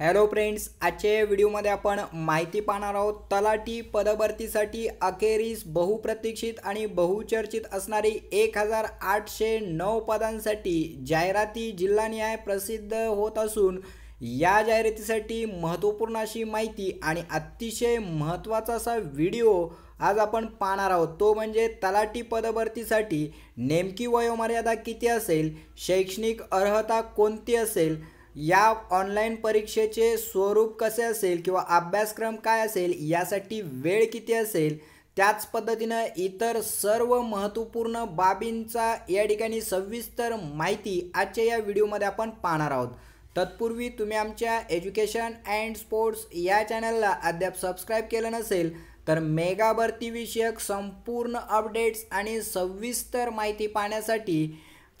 Hello friends आजच्या व्हिडिओमध्ये आपण माहिती पाहणार आहोत तलाठी पदभरतीसाठी अखेरीस बहुप्रतीक्षित आणि बहुचर्चित असणारी एक हजार आठशे नऊ पदांसाठी जाहिराती जिल्हानिहाय प्रसिद्ध होत असून या जाहिरातीसाठी महत्त्वपूर्ण अशी माहिती आणि अतिशय महत्त्वाचा असा व्हिडिओ आज आपण पाहणार आहोत. तो म्हणजे तलाठी पदभरतीसाठी नेमकी वयोमर्यादा किती असेल? शैक्षणिक अर्हता कोणती असेल? या ऑनलाईन परीक्षेचे स्वरूप कसे असेल किंवा अभ्यासक्रम काय असेल यासाठी वेळ किती असेल त्याच पद्धतीनं इतर सर्व महत्त्वपूर्ण बाबींचा या ठिकाणी सविस्तर माहिती आजच्या या व्हिडिओमध्ये आपण पाहणार आहोत. तत्पूर्वी तुम्ही आमच्या एज्युकेशन अँड स्पोर्ट्स या चॅनलला अद्याप सबस्क्राईब केलं नसेल तर मेगा विषयक संपूर्ण अपडेट्स आणि सविस्तर माहिती पाहण्यासाठी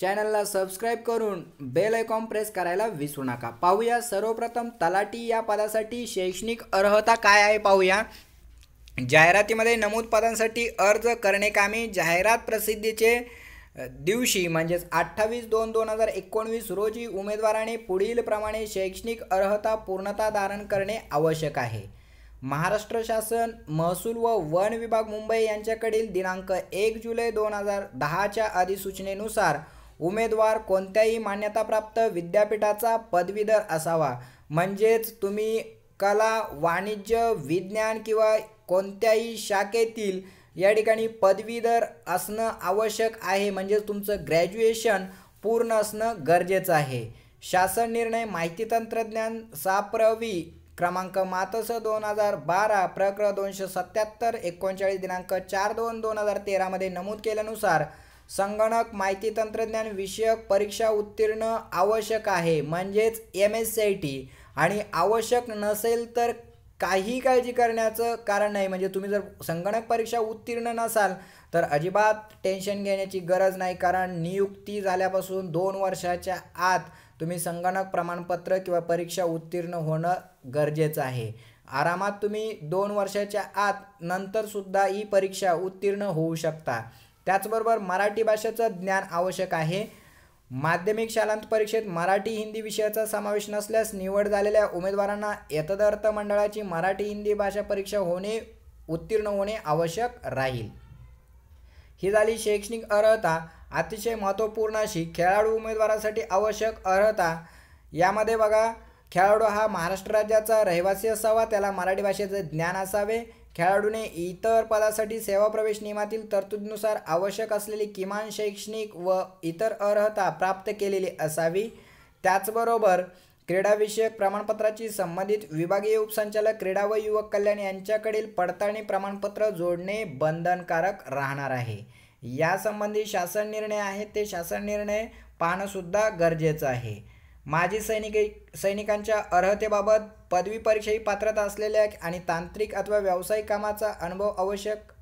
चॅनलला सबस्क्राईब करून बेल आयकॉन प्रेस करायला विसरू नका. पाहूया सर्वप्रथम तलाठी या पदासाठी शैक्षणिक अर्हता काय आहे पाहूया. जाहिरातीमध्ये नमूद पदांसाठी अर्ज करणे कामी जाहिरात प्रसिद्धीचे दिवशी म्हणजेच अठ्ठावीस दोन दोन हजार एकोणवीस रोजी उमेदवाराने पुढीलप्रमाणे शैक्षणिक अर्हता पूर्णता धारण करणे आवश्यक आहे. महाराष्ट्र शासन महसूल व वन विभाग मुंबई यांच्याकडील दिनांक एक जुलै दोन हजार दहाच्या अधिसूचनेनुसार उमेदवार कोणत्याही मान्यताप्राप्त विद्यापीठाचा पदवीधर असावा. म्हणजेच तुम्ही कला वाणिज्य विज्ञान किंवा कोणत्याही शाखेतील या ठिकाणी पदवीधर असणं आवश्यक आहे. म्हणजेच तुमचं ग्रॅज्युएशन पूर्ण असणं गरजेचं आहे. शासन निर्णय माहिती तंत्रज्ञान साप्रवी क्रमांक मातस दोन हजार बारा प्रकरण दोनशे सत्याहत्तर एकोणचाळीस दिनांक चार दोन दोन हजार तेरामध्ये नमूद केल्यानुसार संगणक माहिती तंत्रज्ञान विषयक परीक्षा उत्तीर्ण आवश्यक आहे. म्हणजेच M S C I T आणि आवश्यक नसेल तर काही काळजी करण्याचं कारण नाही. म्हणजे तुम्ही जर संगणक परीक्षा उत्तीर्ण नसाल तर अजिबात टेन्शन घेण्याची गरज नाही. कारण नियुक्ती झाल्यापासून दोन वर्षाच्या आत तुम्ही संगणक प्रमाणपत्र किंवा परीक्षा उत्तीर्ण होणं गरजेचं आहे. आरामात तुम्ही दोन वर्षाच्या आत नंतरसुद्धा ही परीक्षा उत्तीर्ण होऊ शकता. त्याचबरोबर मराठी भाषेचं ज्ञान आवश्यक आहे. माध्यमिक शालांत परीक्षेत मराठी हिंदी विषयाचा समावेश नसल्यास निवड झालेल्या उमेदवारांना यथदर्थ मंडळाची मराठी हिंदी भाषा परीक्षा होणे उत्तीर्ण होणे आवश्यक राहील. ही झाली शैक्षणिक अर्हता. अतिशय महत्त्वपूर्ण अशी खेळाडू उमेदवारासाठी आवश्यक अर्हता. यामध्ये बघा खेळाडू हा महाराष्ट्र राज्याचा रहिवासी असावा त्याला मराठी भाषेचे ज्ञान असावे. खेळाडूने इतर पदासाठी सेवा प्रवेश नियमातील तरतुदीनुसार आवश्यक असलेली किमान शैक्षणिक व इतर अर्हता प्राप्त केलेली असावी. त्याचबरोबर क्रीडाविषयक प्रमाणपत्राची संबंधित विभागीय उपसंचालक क्रीडा व युवक कल्याण यांच्याकडील पडताळणी प्रमाणपत्र जोडणे बंधनकारक राहणार आहे. यासंबंधी शासन निर्णय आहे ते शासन निर्णय पाहणंसुद्धा गरजेचं आहे. माजी सैनिक सैनिकांच्या अर्हतेबाबत पदवी परीक्षा ही पात्रता असलेल्या आणि तांत्रिक अथवा व्यावसायिक कामाचा अनुभव आवश्यक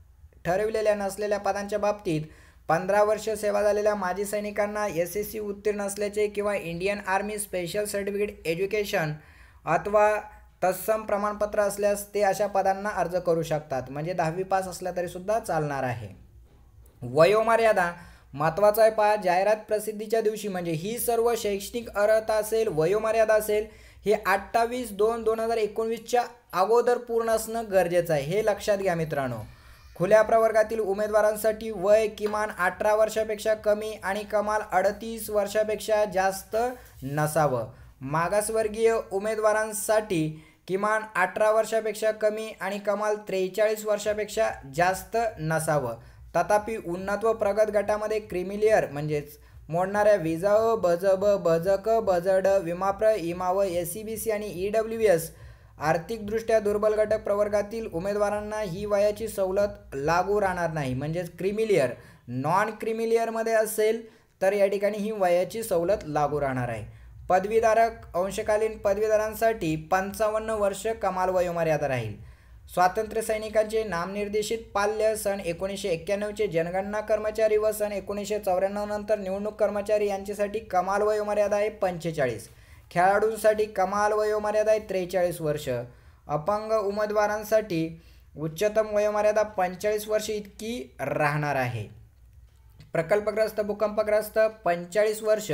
ठरविलेल्या नसलेल्या पदांच्या बाबतीत पंधरा वर्ष सेवा झालेल्या माजी सैनिकांना एस एस सी उत्तीर्ण असल्याचे किंवा Indian army special certificate education अथवा तत्सम प्रमाणपत्र असल्यास ते अशा पदांना अर्ज करू शकतात. म्हणजे दहावी पास असल्या तरीसुद्धा चालणार आहे. वयोमर्यादा महत्त्वाचं आहे पहा जाहिरात प्रसिद्धीच्या दिवशी म्हणजे ही सर्व शैक्षणिक अर्हता असेल वयोमर्यादा असेल हे अठ्ठावीस दोन दोन हजार एकोणवीसच्या अगोदर पूर्ण असणं गरजेचं आहे. हे लक्षात घ्या मित्रांनो. खुल्या प्रवर्गातील उमेदवारांसाठी वय किमान अठरा वर्षापेक्षा कमी आणि कमाल अडतीस वर्षापेक्षा जास्त नसावं. मागासवर्गीय उमेदवारांसाठी किमान अठरा वर्षापेक्षा कमी आणि कमाल त्रेचाळीस वर्षापेक्षा जास्त नसावं. तथापि उन्नत व प्रगत गटामध्ये क्रिमिलियर म्हणजेच मोडणाऱ्या विजा बजब बजक बजड विमाप्र इमाव एस सी बी सी आणि ई डब्ल्यू एस आर्थिकदृष्ट्या दुर्बल घटक प्रवर्गातील उमेदवारांना ही वयाची सवलत लागू राहणार नाही. म्हणजेच क्रिमिलियर नॉन क्रिमिलियरमध्ये असेल तर या ठिकाणी ही वयाची सवलत लागू राहणार आहे. पदवीधारक अंशकालीन पदवीधारांसाठी पंचावन्न वर्ष कमाल वयोमर्यादा राहील. स्वातंत्र्य सैनिकांचे नामनिर्देशित पाल्य सन एकोणीसशे एक्क्याण्णवचे जनगणना कर्मचारी व सन एकोणीसशे चौऱ्याण्णव नंतर निवडणूक कर्मचारी यांच्यासाठी कमाल वयोमर्यादा आहे पंचेचाळीस. खेळाडूंसाठी कमाल वयोमर्यादा आहे त्रेचाळीस वर्ष. अपंग उमेदवारांसाठी उच्चतम वयोमर्यादा पंचेचाळीस वर्ष इतकी राहणार आहे. प्रकल्पग्रस्त भूकंपग्रस्त पंचेचाळीस वर्ष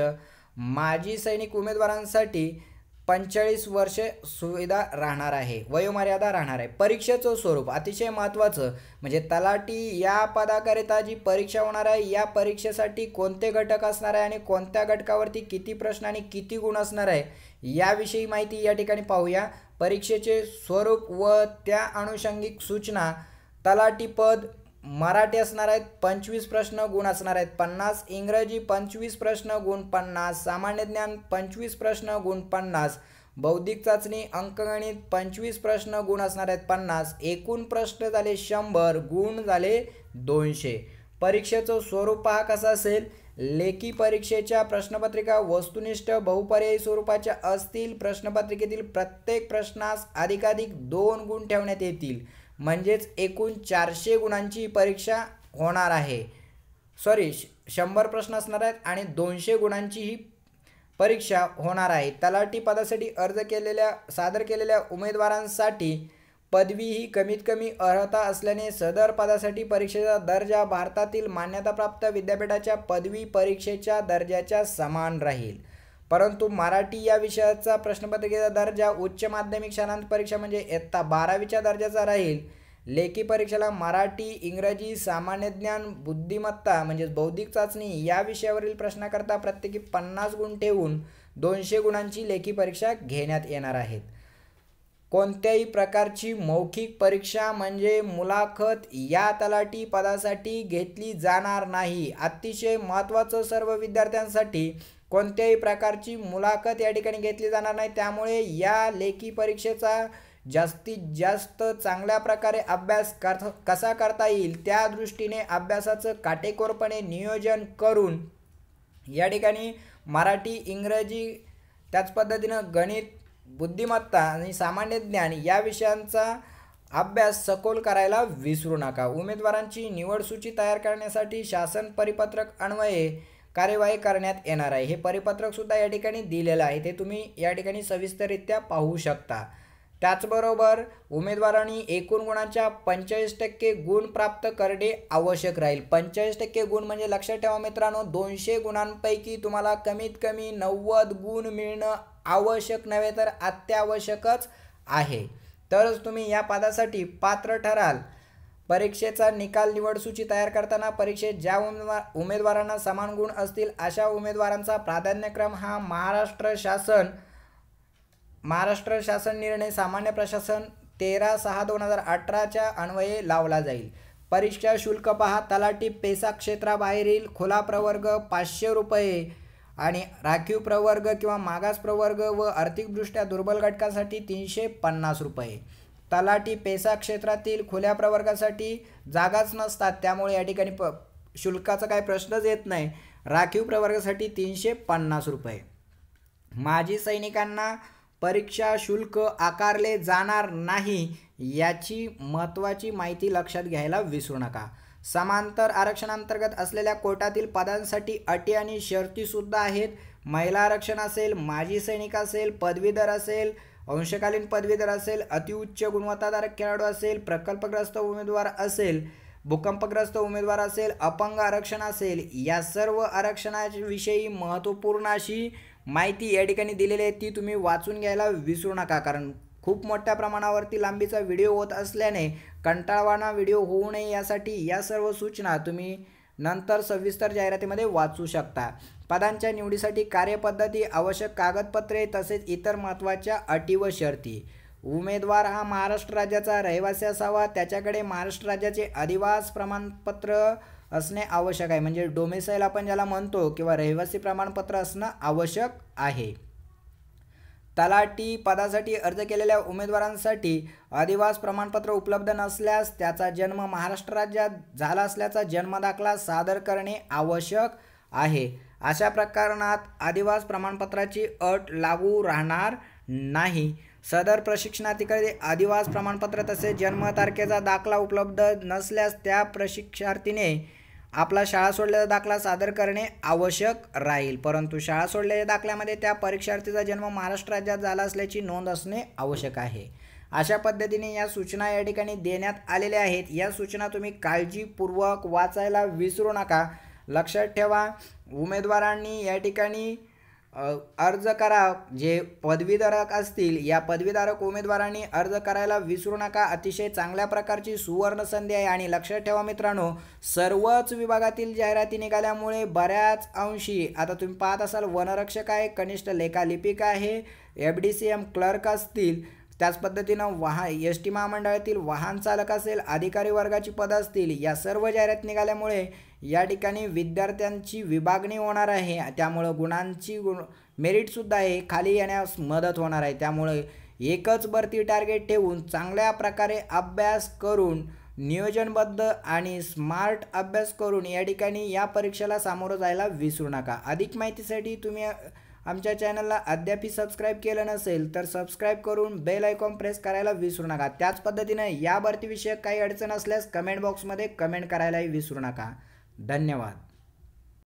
माजी सैनिक उमेदवारांसाठी पंचेचाळीस वर्ष सुविधा राहणार आहे वयोमर्यादा राहणार आहे. परीक्षेचं स्वरूप अतिशय महत्त्वाचं म्हणजे तलाठी या पदाकरिता जी परीक्षा होणार आहे या परीक्षेसाठी कोणते घटक असणार आहे आणि कोणत्या घटकावरती किती प्रश्न आणि किती गुण असणार आहे याविषयी माहिती या ठिकाणी पाहूया. परीक्षेचे स्वरूप व त्या अनुषंगिक सूचना तलाठी पद मराठी असणार आहेत पंचवीस प्रश्न गुण असणार आहेत पन्नास. इंग्रजी पंचवीस प्रश्न गुण पन्नास. सामान्य ज्ञान पंचवीस प्रश्न गुण पन्नास. बौद्धिक चाचणी अंकगणित पंचवीस प्रश्न गुण असणार आहेत पन्नास. एकूण प्रश्न झाले शंभर गुण झाले दोनशे. परीक्षेचं स्वरूप हा कसं असेल. लेखी परीक्षेच्या प्रश्नपत्रिका वस्तुनिष्ठ बहुपर्यायी स्वरूपाच्या असतील. प्रश्नपत्रिकेतील प्रत्येक प्रश्नास अधिकाधिक दोन गुण ठेवण्यात येतील. म्हणजेच एकूण चारशे गुणांची परीक्षा होणार आहे. सॉरी शंभर प्रश्न असणार आहेत आणि दोनशे गुणांची ही परीक्षा होणार आहे. तलाठी पदासाठी अर्ज केलेल्या सादर केलेल्या उमेदवारांसाठी पदवी ही कमीत कमी अर्हता असल्याने सदर पदासाठी परीक्षेचा दर्जा भारतातील मान्यताप्राप्त विद्यापीठाच्या पदवी परीक्षेच्या दर्जाच्या समान राहील. परंतु मराठी या विषयाचा प्रश्नपत्रिकेचा दर्जा उच्च माध्यमिक शालांत परीक्षा म्हणजे इयत्ता बारावीच्या दर्जाचा राहील. लेखी परीक्षेला मराठी इंग्रजी सामान्य ज्ञान बुद्धिमत्ता म्हणजेच बौद्धिक चाचणी या विषयावरील प्रश्नाकरता प्रत्येकी पन्नास गुण ठेवून दोनशे गुणांची लेखी परीक्षा घेण्यात येणार आहेत. कोणत्याही प्रकारची मौखिक परीक्षा म्हणजे मुलाखत या तलाठी पदासाठी घेतली जाणार नाही. अतिशय महत्त्वाचं सर्व विद्यार्थ्यांसाठी कोणत्याही प्रकारची मुलाखत या ठिकाणी घेतली जाणार नाही. त्यामुळे या लेखी परीक्षेचा जास्तीत जास्त चांगल्या प्रकारे अभ्यास कर कसा करता येईल त्या दृष्टीने अभ्यासाचं काटेकोरपणे नियोजन करून या ठिकाणी मराठी इंग्रजी त्याच पद्धतीनं गणित बुद्धिमत्ता आणि सामान्य ज्ञान या विषयांचा अभ्यास सखोल करायला विसरू नका. उमेदवारांची निवडसूची तयार करण्यासाठी शासन परिपत्रक अन्वये कार्यवाही करण्यात येणार आहे. हे परिपत्रकसुद्धा या ठिकाणी दिलेलं आहे. ते तुम्ही या ठिकाणी सविस्तररित्या पाहू शकता. त्याचबरोबर उमेदवारांनी एकूण गुणांच्या पंचेचाळीस टक्के गुण प्राप्त करणे आवश्यक राहील. पंचेचाळीस टक्के गुण म्हणजे लक्षात ठेवा मित्रांनो दोनशे गुणांपैकी तुम्हाला कमीत कमी नव्वद गुण मिळणं आवश्यक नव्हे तर अत्यावश्यकच आहे. तरच तुम्ही या पदासाठी पात्र ठराल. परीक्षेचा निकाल निवड सूची तयार करताना परीक्षेत ज्या उमेदवार उमेदवारांना समान गुण असतील अशा उमेदवारांचा प्राधान्यक्रम हा महाराष्ट्र शासन महाराष्ट्र शासन निर्णय सामान्य प्रशासन तेरा सहा दोन हजार अठराच्या अन्वये लावला जाईल. परीक्षा शुल्क पहा तलाठी पेसा क्षेत्राबाहेरील खुला प्रवर्ग पाचशे रुपये आणि राखीव प्रवर्ग किंवा मागास प्रवर्ग व आर्थिकदृष्ट्या दुर्बल घटकासाठी तीनशे पन्नास रुपये. तलाठी पेसा क्षेत्रातील खुल्या प्रवर्गासाठी जागाच नसतात. त्यामुळे या ठिकाणी प शुल्काचा काही प्रश्नच येत नाही. राखीव प्रवर्गासाठी तीनशे पन्नास रुपये. माजी सैनिकांना परीक्षा शुल्क आकारले जाणार नाही याची महत्त्वाची माहिती लक्षात घ्यायला विसरू नका. समांतर आरक्षणांतर्गत असलेल्या कोटातील पदांसाठी अटी आणि शर्तीसुद्धा आहेत. महिला आरक्षण असेल माजी सैनिक असेल पदवीधर असेल अंशकालीन पदवीधर असेल अतिउच्च गुणवत्ताधारक खेळाडू असेल प्रकल्पग्रस्त उमेदवार असेल भूकंपग्रस्त उमेदवार असेल अपंग आरक्षण असेल या सर्व आरक्षणाविषयी महत्त्वपूर्ण अशी माहिती या ठिकाणी दिलेली आहे. ती तुम्ही वाचून घ्यायला विसरू नका कारण खूप मोठ्या प्रमाणावरती लांबीचा व्हिडिओ होत असल्याने कंटाळवाणा व्हिडिओ होऊ नये यासाठी या सर्व सूचना तुम्ही नंतर सविस्तर जाहिरातीमध्ये वाचू शकता. पदांच्या निवडीसाठी कार्यपद्धती आवश्यक कागदपत्रे तसेच इतर महत्त्वाच्या अटी व शर्ती. उमेदवार हा महाराष्ट्र राज्याचा रहिवासी असावा. त्याच्याकडे महाराष्ट्र राज्याचे अधिवास प्रमाणपत्र असणे आवश्यक आहे. म्हणजे डोमेसाईल आपण ज्याला म्हणतो किंवा रहिवासी प्रमाणपत्र असणं आवश्यक आहे. तलाठी पदासाठी अर्ज केलेल्या उमेदवारांसाठी अधिवास प्रमाणपत्र उपलब्ध नसल्यास त्याचा जन्म महाराष्ट्र राज्यात झाला असल्याचा जन्मदाखला सादर करणे आवश्यक आहे. अशा प्रकरणात आदिवास प्रमाणपत्राची अट लागू राहणार नाही. सदर प्रशिक्षणाधिकारी आदिवास प्रमाणपत्र तसेच जन्मतारखेचा दाखला उपलब्ध नसल्यास त्या प्रशिक्षार्थीने आपला शाळा सोडलेला दाखला सादर करणे आवश्यक राहील. परंतु शाळा सोडलेल्या दाखल्यामध्ये त्या परीक्षार्थीचा जन्म महाराष्ट्र राज्यात झाला असल्याची नोंद असणे आवश्यक आहे. अशा पद्धतीने या सूचना या ठिकाणी देण्यात आलेल्या आहेत. या सूचना तुम्ही काळजीपूर्वक वाचायला विसरू नका. लक्षात ठेवा उमेदवारांनी या ठिकाणी अर्ज करा. जे पदवीधारक असतील या पदवीधारक उमेदवारांनी अर्ज करायला विसरू नका. अतिशय चांगल्या प्रकारची सुवर्ण संधी आहे आणि लक्षात ठेवा मित्रांनो सर्वच विभागातील जाहिराती निघाल्यामुळे बऱ्याच अंशी आता तुम्ही पाहत असाल वनरक्षक आहे कनिष्ठ लेखालिपिक आहे F D C M clerk असतील त्याच पद्धतीनं वाहन एस टी महामंडळातील वाहन चालक असेल अधिकारी वर्गाची पदं असतील या सर्व जाहिरात निघाल्यामुळे या ठिकाणी विद्यार्थ्यांची विभागणी होणार आहे. त्यामुळं गुणांची गुण मेरिटसुद्धा आहे खाली येण्यास मदत होणार आहे. त्यामुळे एकच भरती टार्गेट ठेवून चांगल्या प्रकारे अभ्यास करून नियोजनबद्ध आणि स्मार्ट अभ्यास करून या ठिकाणी या परीक्षेला सामोरं जायला विसरू नका. अधिक माहितीसाठी तुम्ही आमच्या चॅनलला अद्यापही सबस्क्राईब केलं नसेल तर सबस्क्राईब करून बेल आयकॉन प्रेस करायला विसरू नका. त्याच पद्धतीनं या भरतीविषयक काही अडचण असल्यास कमेंट बॉक्समध्ये कमेंट करायलाही विसरू नका. धन्यवाद.